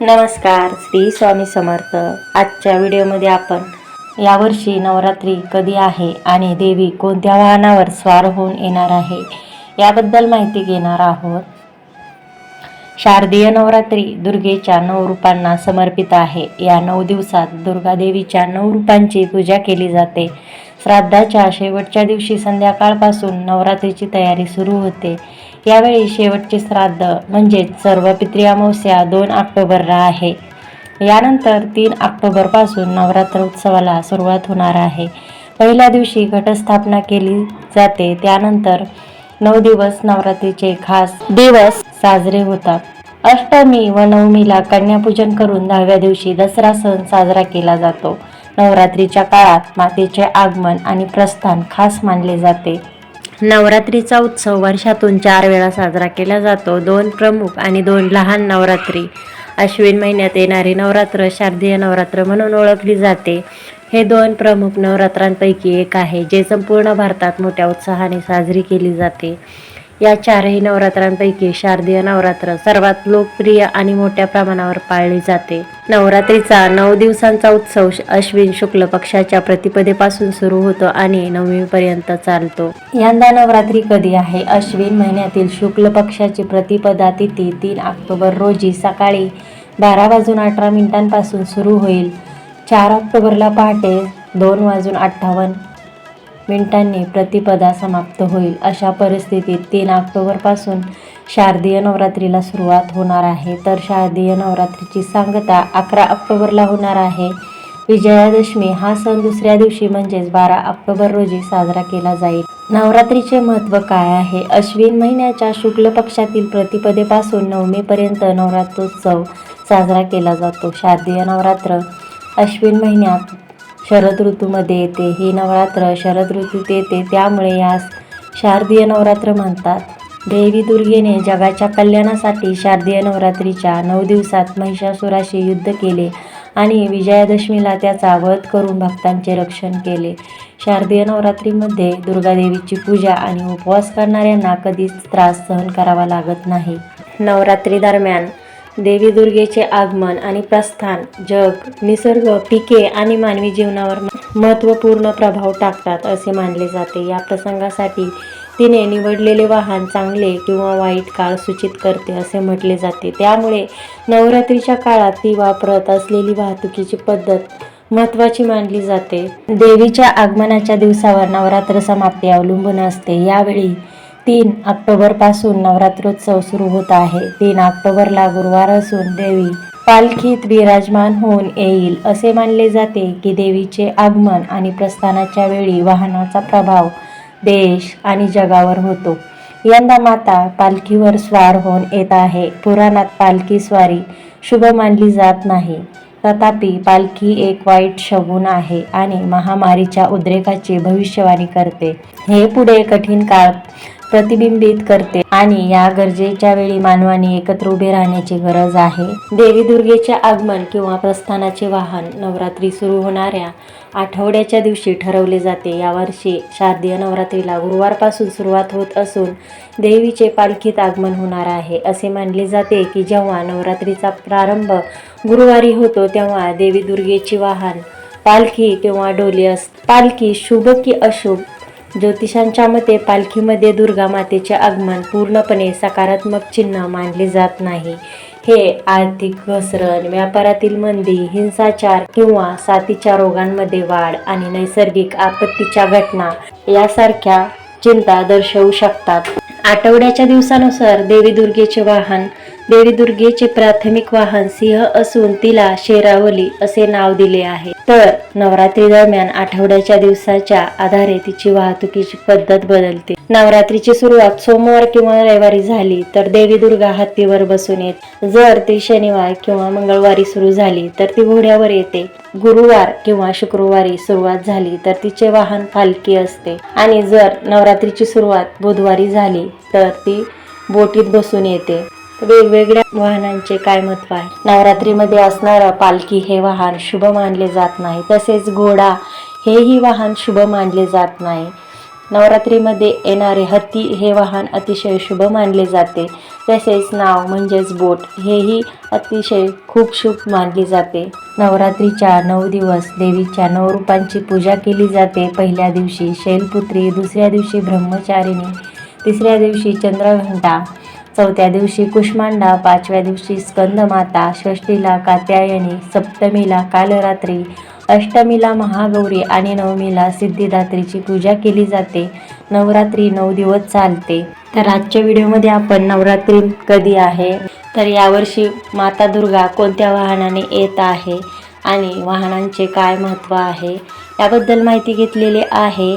नमस्कार श्री स्वामी समर्थ. आजच्या व्हिडिओमध्ये आपण यावर्षी नवरात्री कधी आहे आणि देवी कोणत्या वाहनावर स्वार होऊन येणार आहे याबद्दल माहिती घेणार आहोत. शारदीय नवरात्री दुर्गेच्या नऊ रूपांना समर्पित आहे. या नऊ दिवसात दुर्गा देवीच्या नऊ रूपांची पूजा केली जाते. श्राद्धाच्या शेवटच्या दिवशी संध्याकाळपासून नवरात्रीची तयारी सुरू होते. यावेळी शेवटचे श्राद्ध म्हणजेच सर्व पित्री अमावस्या दोन ऑक्टोबरला आहे. यानंतर तीन ऑक्टोबरपासून नवरात्र उत्सवाला सुरुवात होणार आहे. पहिल्या दिवशी घटस्थापना केली जाते त्यानंतर नऊ दिवस नवरात्रीचे खास दिवस साजरे होतात. अष्टमी व नवमीला कन्यापूजन करून दहाव्या दिवशी दसरा सण साजरा केला जातो. नवरात्रीच्या काळात मातेचे आगमन आणि प्रस्थान खास मानले जाते. नवरात्रीचा उत्सव वर्षातून चार वेळा साजरा केला जातो. दोन प्रमुख आणि दोन लहान नवरात्री. अश्विन महिन्यात येणारी नवरात्र शारदीय नवरात्र म्हणून ओळखली जाते. हे दोन प्रमुख नवरात्रांपैकी एक आहे जे संपूर्ण भारतात मोठ्या उत्साहाने साजरी केली जाते. या चारही नवरात्रांपैकी शारदीय नवरात्र सर्वात लोकप्रिय आणि मोठ्या प्रमाणावर पाळली जाते. नवरात्रीचा नऊ दिवसांचा उत्सव अश्विन शुक्ल पक्षाच्या प्रतिपदेपासून सुरू होतो आणि नवमीपर्यंत चालतो. यंदा नवरात्री कधी आहे? अश्विन महिन्यातील शुक्ल पक्षाची प्रतिपदा तिथी तीन ऑक्टोबर रोजी सकाळी बारा वाजून अठरा मिनिटांपासून सुरू होईल. चार ऑक्टोबरला पहाटे दोन वाजून अठ्ठावन्न मिनिटांनी प्रतिपदा समाप्त होईल. अशा परिस्थितीत तीन ऑक्टोबरपासून शारदीय नवरात्रीला सुरुवात होणार आहे. तर शारदीय नवरात्रीची सांगता अकरा ऑक्टोबरला होणार आहे. विजयादशमी हा सण दुसऱ्या दिवशी म्हणजेच बारा ऑक्टोबर रोजी साजरा केला जाईल. नवरात्रीचे महत्त्व काय आहे? अश्विन महिन्याच्या शुक्ल पक्षातील प्रतिपदेपासून नवमीपर्यंत नवरात्रोत्सव साजरा केला जातो. शारदीय नवरात्र अश्विन महिन्यात शरद ऋतूमध्ये येते. ही नवरात्र शरद ऋतूत येते. त्यामुळे यास शारदीय नवरात्र म्हणतात. देवी दुर्गेने जगाच्या कल्याणासाठी शारदीय नवरात्रीच्या नऊ दिवसात महिषासुराशी युद्ध केले आणि विजयादशमीला त्याचा वध करून भक्तांचे रक्षण केले. शारदीय नवरात्रीमध्ये दुर्गादेवीची पूजा आणि उपवास करणाऱ्यांना कधीच त्रास सहन करावा लागत नाही. नवरात्री दरम्यान देवी दुर्गेचे आगमन आणि प्रस्थान जग निसर्ग पिके आणि मानवी जीवनावर महत्त्वपूर्ण प्रभाव टाकतात असे मानले जाते. या प्रसंगासाठी तिने निवडलेले वाहन चांगले किंवा वाईट काळ सूचित करते असे म्हटले जाते. त्यामुळे नवरात्रीच्या काळात ती वापरत असलेली वाहतुकीची पद्धत महत्त्वाची मानली जाते. देवीच्या आगमनाच्या दिवसावर नवरात्र समाप्ती अवलंबून असते. यावेळी तीन ऑक्टोबरपासून नवरात्रोत्सव सुरू होत आहे. तीन ऑक्टोबरला गुरुवार असून देवी पालखीत विराजमान होऊन येईल असे मानले जाते की देवीचे आगमन आणि प्रस्थानाच्या वेळी वाहनाचा प्रभाव देश आणि जगावर होतो. यंदा माता पालखीवर स्वार होऊन येत आहे. पुराणात पालखी स्वारी शुभ मानली जात नाही. तथापि पालखी एक वाईट शगुन आहे आणि महामारीच्या उद्रेकाची भविष्यवाणी करते. हे पुढे कठीण काळ प्रतिबिंबित करते. आणि या गरजेच्या वेळी मानवाने एकत्र उभे राहण्याची गरज आहे. देवी दुर्गेचे आगमन किंवा प्रस्थानाचे वाहन नवरात्री सुरू होणाऱ्या आठवड्याच्या दिवशी ठरवले जाते. यावर्षी शारदीय नवरात्रीला गुरुवारपासून सुरुवात होत असून देवीचे पालखीत आगमन होणार आहे. असे मानले जाते की जेव्हा नवरात्रीचा प्रारंभ गुरुवारी होतो तेव्हा देवी दुर्गेची वाहन पालखी किंवा डोली अस पालखी शुभ की अशुभ ज्योतिषांच्या मते पालखीमध्ये दुर्गा मातेचे आगमन पूर्णपणे सकारात्मक चिन्ह मानले जात नाही. हे आर्थिक घसरण व्यापारातील मंदी हिंसाचार किंवा साथीच्या रोगांमध्ये वाढ आणि नैसर्गिक आपत्तीच्या घटना यासारख्या चिंता दर्शवू शकतात. आठवड्याच्या दिवसानुसार देवी दुर्गेचे वाहन देवी दुर्गेचे प्राथमिक वाहन सिंह असून तिला शेरावली असे नाव दिले आहे. तर नवरात्री दरम्यान आठवड्याच्या दिवसाच्या आधारे तिची वाहतुकीची पद्धत बदलते. नवरात्रीची सुरुवात सोमवार किंवा रविवारी झाली तर देवी दुर्गा हत्तीवर बसून येत. जर ती शनिवार किंवा मंगळवारी सुरू झाली तर ती घोड्यावर येते. गुरुवार किंवा शुक्रवारी सुरुवात झाली तर तिचे वाहन पालखी असते. आणि जर नवरात्रीची सुरुवात बुधवारी झाली तर ती बोटीत बसून येते. वेगवेगळ्या वाहनांचे काय महत्त्व आहे? नवरात्रीमध्ये असणारं पालखी हे वाहन शुभ मानले जात नाही. तसेच घोडा हेही वाहन शुभ मानले जात नाही. नवरात्रीमध्ये येणारे हत्ती हे वाहन अतिशय शुभ मानले जाते. तसेच नाव म्हणजेच बोट हेही अतिशय खूप शुभ मानले जाते. नवरात्रीच्या नऊ दिवस देवीच्या नऊ रूपांची पूजा केली जाते. पहिल्या दिवशी शैलपुत्री दुसऱ्या दिवशी ब्रह्मचारिणी तिसऱ्या दिवशी चंद्रघंटा चौथ्या दिवशी कुष्मांडा पाचव्या दिवशी स्कंदमाता षष्टीला कात्यायनी सप्तमीला कालरात्री अष्टमीला महागौरी आणि नवमीला सिद्धिदात्रीची पूजा केली जाते. नवरात्री नऊ दिवस चालते. तर आजच्या व्हिडिओमध्ये आपण नवरात्री कधी आहे? तर यावर्षी माता दुर्गा कोणत्या वाहनाने येत आहे आणि वाहनांचे काय महत्त्व आहे? याबद्दल माहिती घेतलेली आहे.